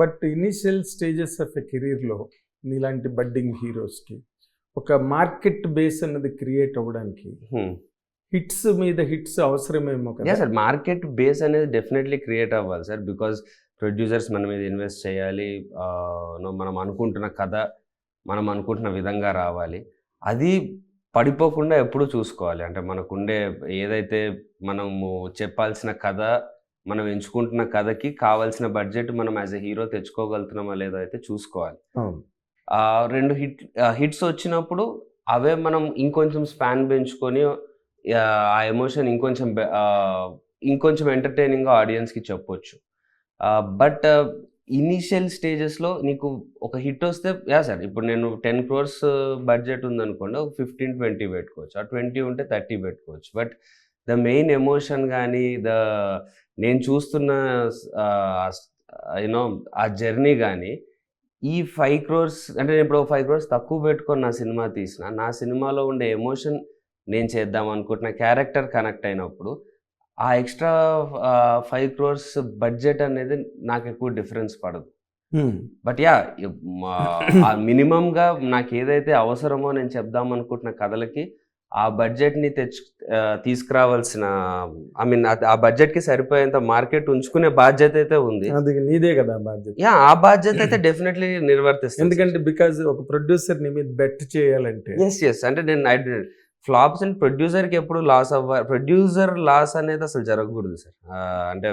But initial stages of a కెరీర్లో నీలాంటి budding హీరోస్కి ఒక మార్కెట్ బేస్ అన్నది క్రియేట్ అవ్వడానికి హిట్స్ మీద హిట్స్ అవసరమేమో కదా. సార్ మార్కెట్ బేస్ అనేది డెఫినెట్లీ క్రియేట్ అవ్వాలి సార్ బికాజ్ ప్రొడ్యూసర్స్ మన మీద ఇన్వెస్ట్ చేయాలి మనం అనుకుంటున్న కథ మనం అనుకుంటున్న విధంగా రావాలి. అది పడిపోకుండా ఎప్పుడూ చూసుకోవాలి. అంటే మనకుండే ఏదైతే మనము చెప్పాల్సిన కథ మనం ఎంచుకుంటున్న కథకి కావాల్సిన బడ్జెట్ మనం యాజ్ ఎ హీరో తెచ్చుకోగలుగుతున్నామా లేదో అయితే చూసుకోవాలి. రెండు హిట్ హిట్స్ వచ్చినప్పుడు అవే మనం ఇంకొంచెం స్పాన్ పెంచుకొని ఆ, ఎమోషన్ ఇంకొంచెం ఇంకొంచెం ఎంటర్టైనింగ్గా ఆడియన్స్కి చెప్పొచ్చు. బట్ ఇనీషియల్ స్టేజెస్లో నీకు ఒక హిట్ వస్తే యా సార్ ఇప్పుడు నేను టెన్ క్రోర్స్ బడ్జెట్ ఉందనుకోండి ఒక ఫిఫ్టీన్ ట్వంటీ పెట్టుకోవచ్చు. ఆ ట్వంటీ ఉంటే థర్టీ పెట్టుకోవచ్చు. బట్ ద మెయిన్ ఎమోషన్ కానీ ద నేను చూస్తున్న యూనో ఆ జర్నీ కానీ ఈ ఫైవ్ క్రోర్స్ అంటే నేను ఇప్పుడు ఫైవ్ క్రోర్స్ తక్కువ పెట్టుకొని నా సినిమా తీసిన నా సినిమాలో ఉండే ఎమోషన్ నేను చేద్దాం అనుకుంటున్న క్యారెక్టర్ కనెక్ట్ అయినప్పుడు ఆ ఎక్స్ట్రా ఫైవ్ క్రోర్స్ బడ్జెట్ అనేది నాకు ఎక్కువ డిఫరెన్స్ పడదు. బట్ యా మినిమంగా నాకు ఏదైతే అవసరమో నేను చెప్దాం అనుకుంటున్న కథలకి ఆ బడ్జెట్ని తెచ్చు తీసుకురావాల్సిన ఐ మీన్ ఆ బడ్జెట్కి సరిపోయేంత మార్కెట్ ఉంచుకునే బాధ్యత అయితే ఉంది. అది నీదే కదా బాధ్యత. యా ఆ బాధ్యత అయితే డెఫినెట్లీ నిర్వర్తిస్తుంది. ఎందుకంటే బికాజ్ ఒక ప్రొడ్యూసర్ని మీద బెట్ చేయాలంటే. ఎస్ ఎస్ అంటే నేను ఫ్లాప్స్ అండ్ ప్రొడ్యూసర్కి ఎప్పుడు లాస్ అవ్వ ప్రొడ్యూసర్ లాస్ అనేది అసలు జరగకూడదు సార్. అంటే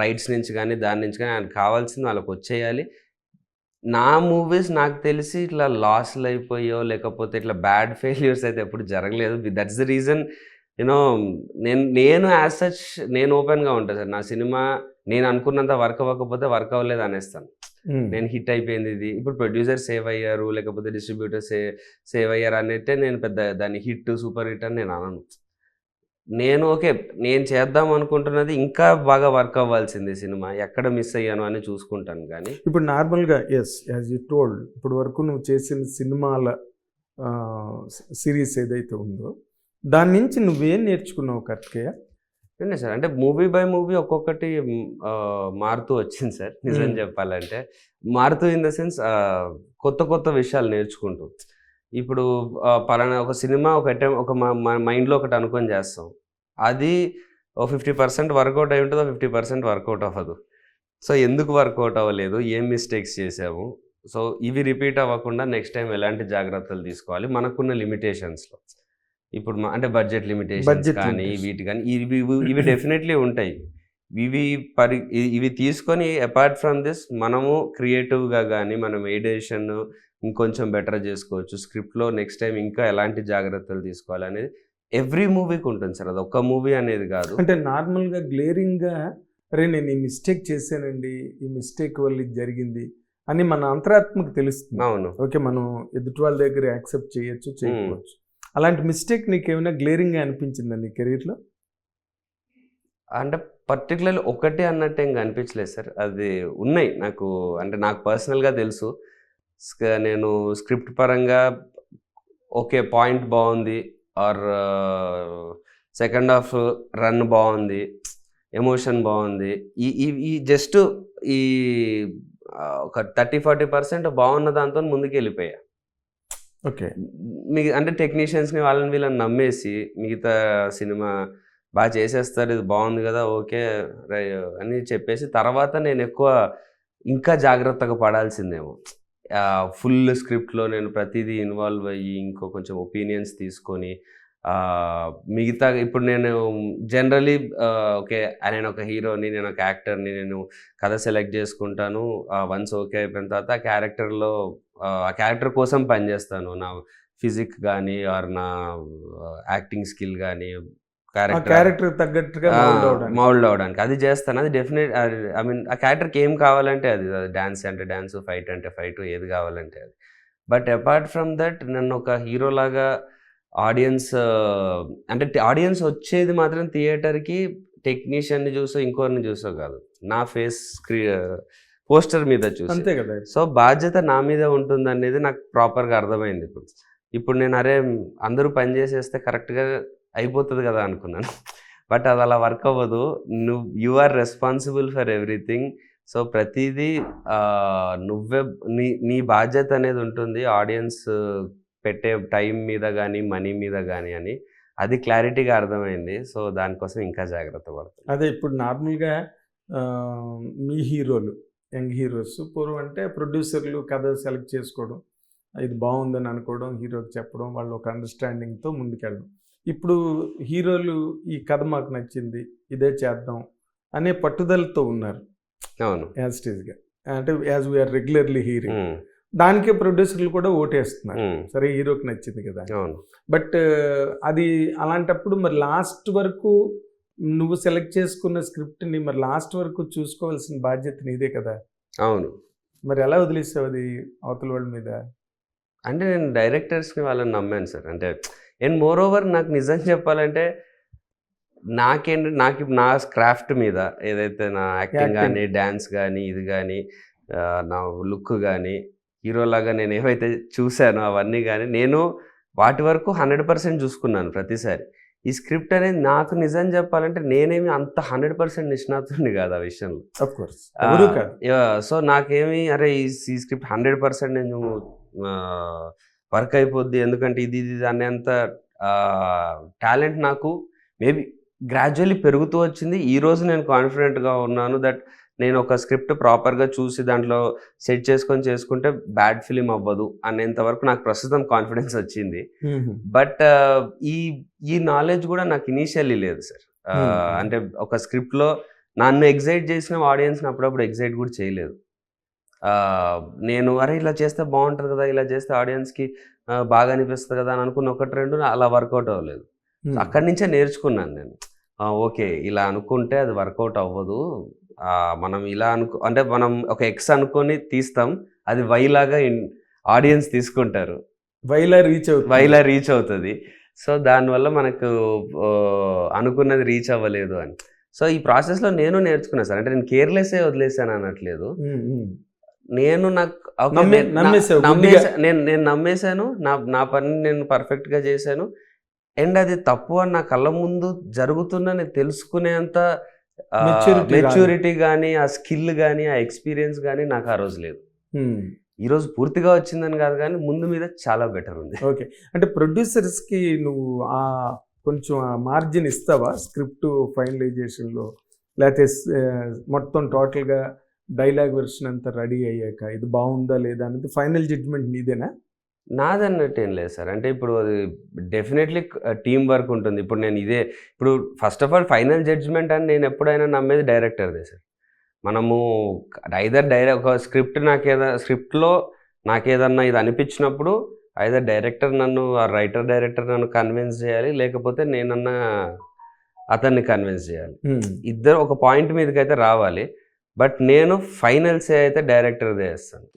రైట్స్ నుంచి కానీ దాని నుంచి కానీ ఆయనకు కావాల్సింది వాళ్ళకి వచ్చేయాలి నా మూవీస్ నాకు తెలిసి ఇట్లా లాస్లు అయిపోయో లేకపోతే ఇట్లా బ్యాడ్ ఫెయిల్యూర్స్ అయితే ఎప్పుడు జరగలేదు. దట్స్ ద రీజన్ యూనో నేను నేను యాజ్ సచ్ నేను ఓపెన్గా ఉంటాను సార్. నా సినిమా నేను అనుకున్నంత వర్క్ అవ్వకపోతే వర్క్ అవ్వలేదు అనేస్తాను. Hmm. నేను హిట్ అయిపోయింది ఇది. ఇప్పుడు ప్రొడ్యూసర్ సేవ్ అయ్యారు లేకపోతే డిస్ట్రిబ్యూటర్ సే సేవ్ అయ్యారు అనేటే నేను పెద్ద దాన్ని హిట్ సూపర్ హిట్ అని నేను అనను. నేను ఓకే నేను చేద్దాం అనుకుంటున్నది ఇంకా బాగా వర్క్ అవ్వాల్సింది సినిమా. ఎక్కడ మిస్ అయ్యాను అని చూసుకుంటాను కానీ. ఇప్పుడు నార్మల్గా ఎస్ యాజ్ యూ టోల్డ్ ఇప్పుడు వరకు నువ్వు చేసిన సినిమాల సిరీస్ ఏదైతే ఉందో దాని నుంచి నువ్వేం నేర్చుకున్నావు కరెక్ట్గా ఏంటి సార్ అంటే మూవీ బై మూవీ ఒక్కొక్కటి మారుతూ వచ్చింది సార్. నిజం. చెప్పాలంటే మారుతూ ఇన్ ద సెన్స్ కొత్త కొత్త విషయాలు నేర్చుకుంటూ. ఇప్పుడు పలానా ఒక సినిమా ఒక అటెంప్ ఒక మైండ్లో ఒకటి అనుకొని చేస్తాం. అది ఓ ఫిఫ్టీ పర్సెంట్ వర్కౌట్ అయి ఉంటుంది ఫిఫ్టీ పర్సెంట్ వర్కౌట్ అవ్వదు. సో ఎందుకు వర్కౌట్ అవ్వలేదు? ఏం మిస్టేక్స్ చేసాము? సో ఇవి రిపీట్ అవ్వకుండా నెక్స్ట్ టైం ఎలాంటి జాగ్రత్తలు తీసుకోవాలి? మనకున్న లిమిటేషన్స్లో. ఇప్పుడు అంటే బడ్జెట్ లిమిటేషన్స్ కానీ. వీటి కానీ ఇవి ఇవి- డెఫినెట్లీ ఉంటాయి. ఇవి పరి ఇవి తీసుకొని అపార్ట్ ఫ్రమ్ దిస్ మనము క్రియేటివ్గా కానీ మనం ఎడిషన్ ఇంకొంచెం బెటర్ చేసుకోవచ్చు. స్క్రిప్ట్లో నెక్స్ట్ టైం ఇంకా ఎలాంటి జాగ్రత్తలు తీసుకోవాలి అనేది ఎవ్రీ మూవీకి ఉంటుంది సార్. అది ఒక్క మూవీ అనేది కాదు. అంటే నార్మల్గా గ్లేరింగ్గా అరే నేను ఈ మిస్టేక్ చేశానండి. ఈ మిస్టేక్ వల్ల ఇది జరిగింది అని మన అంతరాత్మకు తెలుస్తుంది. అవును. ఓకే మనం ఎదుటి వాళ్ళ దగ్గర యాక్సెప్ట్ చేయొచ్చు చేయకపోవచ్చు. అలాంటి మిస్టేక్ నీకు ఏమైనా గ్లేరింగ్ అనిపించిందా నీ కెరీర్లో అంటే పర్టికులర్ ఒకటి అన్నట్టు ఏం కనిపించలేదు సార్. అది ఉన్నాయి. నాకు అంటే నాకు పర్సనల్గా తెలుసు. నేను స్క్రిప్ట్ పరంగా ఓకే పాయింట్ బాగుంది. ఆర్ సెకండ్ హాఫ్ రన్ బాగుంది. ఎమోషన్ బాగుంది. ఈ ఈ జస్ట్ ఈ ఒక థర్టీ ఫార్టీ పర్సెంట్ బాగున్న దాంతో ముందుకు వెళ్ళిపోయా ఓకే. మీ అంటే టెక్నీషియన్స్ని వాళ్ళని వీళ్ళని నమ్మేసి మిగతా సినిమా బాగా చేసేస్తారు ఇది బాగుంది కదా ఓకే అని చెప్పేసి తర్వాత నేను ఎక్కువ ఇంకా జాగ్రత్తగా పడాల్సిందేమో. ఫుల్ స్క్రిప్ట్లో నేను ప్రతిదీ ఇన్వాల్వ్ అయ్యి ఇంకో కొంచెం ఒపీనియన్స్ తీసుకొని మిగతా ఇప్పుడు నేను జనరలీ ఓకే నేను ఒక హీరోని నేను ఒక యాక్టర్ని నేను కథ సెలెక్ట్ చేసుకుంటాను. వన్స్ ఓకే అయిపోయిన తర్వాత ఆ క్యారెక్టర్లో ఆ క్యారెక్టర్ కోసం పనిచేస్తాను. నా ఫిజిక్ కానీ ఆర్ నా యాక్టింగ్ స్కిల్ కానీ క్యారెక్టర్ క్యారెక్టర్ తగ్గట్టుగా. మౌల్డ్ అవడానికి. అది చేస్తాను. అది డెఫినెట్ ఐ మీన్ ఆ క్యారెక్టర్కి ఏం కావాలంటే అది డ్యాన్స్ అంటే డ్యాన్స్ ఫైట్ అంటే ఫైట్ ఏది కావాలంటే అది. బట్ అపార్ట్ ఫ్రమ్ దట్ నన్ను ఒక హీరో లాగా ఆడియన్స్ అంటే ఆడియన్స్ వచ్చేది మాత్రం థియేటర్కి టెక్నీషియన్ని చూసో ఇంకోరిని చూసో కాదు. నా ఫేస్ స్క్రీ పోస్టర్ మీద చూసి. అంతే కదా సో బాధ్యత నా మీద ఉంటుంది అనేది నాకు ప్రాపర్గా అర్థమైంది ఇప్పుడు. ఇప్పుడు నేను అరే అందరూ పని చేసేస్తే కరెక్ట్గా అయిపోతుంది కదా అనుకున్నాను. బట్ అది అలా వర్క్ అవ్వదు. నువ్వు you are responsible for everything. So ప్రతిదీ నువ్వే నీ నీ బాధ్యత అనేది ఉంటుంది ఆడియన్స్ పెట్టే టైం మీద కానీ మనీ మీద కానీ అని. అది క్లారిటీగా అర్థమైంది. సో దానికోసం ఇంకా జాగ్రత్త పడుతుంది అదే ఇప్పుడు నార్మల్గా మీ హీరోలు యంగ్ హీరోస్ పూర్వం అంటే ప్రొడ్యూసర్లు కథ సెలెక్ట్ చేసుకోవడం ఇది బాగుందని అనుకోవడం హీరోకి చెప్పడం వాళ్ళు ఒక అండర్స్టాండింగ్తో ముందుకెళ్ళడం. ఇప్పుడు హీరోలు ఈ కథ మాకు నచ్చింది ఇదే చేద్దాం అనే పట్టుదలతో ఉన్నారు. అవును. యాజ్ స్టేజ్గా అంటే యాజ్ వీఆర్ రెగ్యులర్లీ హీరింగ్ దానికే ప్రొడ్యూసర్లు కూడా ఓటేస్తున్నారు. సరే హీరోకి నచ్చింది కదా. అవును. బట్ అది అలాంటప్పుడు మరి లాస్ట్ వరకు నువ్వు సెలెక్ట్ చేసుకున్న స్క్రిప్ట్ని మరి లాస్ట్ వరకు చూసుకోవాల్సిన బాధ్యత నీదే కదా. అవును. మరి ఎలా వదిలేసావు అది అవతల వాళ్ళ మీద? అంటే నేను డైరెక్టర్స్ని వాళ్ళని నమ్మాను సార్. అంటే అండ్ మోర్ ఓవర్ నాకు నిజం చెప్పాలంటే నాకేంటి నాకు నా క్రాఫ్ట్ మీద ఏదైతే నా యాక్టింగ్. కానీ డ్యాన్స్ కానీ ఇది కానీ నా లుక్ కానీ హీరోలాగా నేను ఏవైతే చూశానో అవన్నీ కానీ నేను వాటి వరకు హండ్రెడ్ పర్సెంట్ చూసుకున్నాను ప్రతిసారి. ఈ స్క్రిప్ట్ అనేది నాకు నిజం చెప్పాలంటే నేనేమి అంత హండ్రెడ్ పర్సెంట్ నిష్ణాతుడిని కాదు ఆ విషయంలో. సో నాకేమి అరే ఈ స్క్రిప్ట్ హండ్రెడ్ పర్సెంట్ నేను వర్క్ అయిపోద్ది. ఎందుకంటే ఇది ఇది అనేంత టాలెంట్ నాకు మేబీ గ్రాడ్యువల్లీ పెరుగుతూ వచ్చింది. ఈ రోజు నేను కాన్ఫిడెంట్గా ఉన్నాను దట్ నేను ఒక స్క్రిప్ట్ ప్రాపర్గా చూసి దాంట్లో సెట్ చేసుకొని చేసుకుంటే బ్యాడ్ ఫిలిం అవ్వదు అనేంత వరకు నాకు ప్రస్తుతం కాన్ఫిడెన్స్ వచ్చింది. బట్ ఈ ఈ నాలెడ్జ్ కూడా నాకు ఇనీషియల్లీ లేదు సార్. అంటే ఒక స్క్రిప్ట్లో నన్ను ఎగ్జైట్ చేసిన ఆడియన్స్ని అప్పుడప్పుడు ఎగ్జైట్ కూడా చేయలేదు. నేను అరే ఇలా చేస్తే బాగుంటుంది కదా ఇలా చేస్తే ఆడియన్స్కి బాగా అనిపిస్తుంది కదా అని అనుకున్న ఒకటి రెండు అలా వర్కౌట్ అవ్వలేదు. అక్కడి నుంచే నేర్చుకున్నాను నేను. ఓకే ఇలా అనుకుంటే అది వర్కౌట్ అవ్వదు. మనం ఇలా అనుకో అంటే మనం ఒక ఎక్స్ అనుకొని తీస్తాం. అది వై లాగా ఆడియన్స్ తీసుకుంటారు. వైలా రీచ్ అవుతుంది. వైలా రీచ్ అవుతుంది. సో దానివల్ల మనకు అనుకున్నది రీచ్ అవ్వలేదు అని. సో ఈ ప్రాసెస్లో నేను నేర్చుకున్నాను సార్. అంటే నేను కేర్లెస్సే వదిలేసాను అనట్లేదు. నేను నాకు నేను- నేను నమ్మేశాను. నా నా పని నేను పర్ఫెక్ట్గా చేశాను. అండ్ అది తప్పు అని నా కళ్ళ ముందు జరుగుతుందని తెలుసుకునేంత మెచ్యూరిటీ కానీ ఆ స్కిల్ కానీ ఆ ఎక్స్పీరియన్స్ కానీ నాకు ఆ రోజు లేదు. ఉమ్. ఈ రోజు పూర్తిగా వచ్చిందని కాదు కానీ ముందు మీద చాలా బెటర్ ఉంది. ఓకే. అంటే ప్రొడ్యూసర్స్కి నువ్వు ఆ కొంచెం ఆ మార్జిన్ ఇస్తావా? స్క్రిప్ట్ ఫైనలైజేషన్లో లేకపోతే మొత్తం టోటల్గా డైలాగ్ వెర్షన్ అంతా రెడీ అయ్యాక ఇది బాగుందా లేదా అనేది ఫైనల్ జడ్జ్మెంట్ నీదేనా? నాదన్నట్టు ఏం లేదు సార్. అంటే ఇప్పుడు అది డెఫినెట్లీ టీం వర్క్ ఉంటుంది. ఇప్పుడు నేను ఇదే ఇప్పుడు first of all final judgement అని నేను ఎప్పుడైనా నమ్మేది డైరెక్టర్దే సార్. మనము ఐదర్ డైరెక్ట్ ఒక స్క్రిప్ట్ నాకు ఏదో స్క్రిప్ట్లో నాకు ఏదన్నా ఇది అనిపించినప్పుడు ఐదర్ డైరెక్టర్ నన్ను ఆ రైటర్ డైరెక్టర్ నన్ను కన్విన్స్ చేయాలి. లేకపోతే నేనన్నా అతన్ని కన్విన్స్ చేయాలి. ఇద్దరు ఒక పాయింట్ మీదకి అయితే రావాలి. బట్ నేను ఫైనల్సే అయితే డైరెక్టర్దే వేస్తాను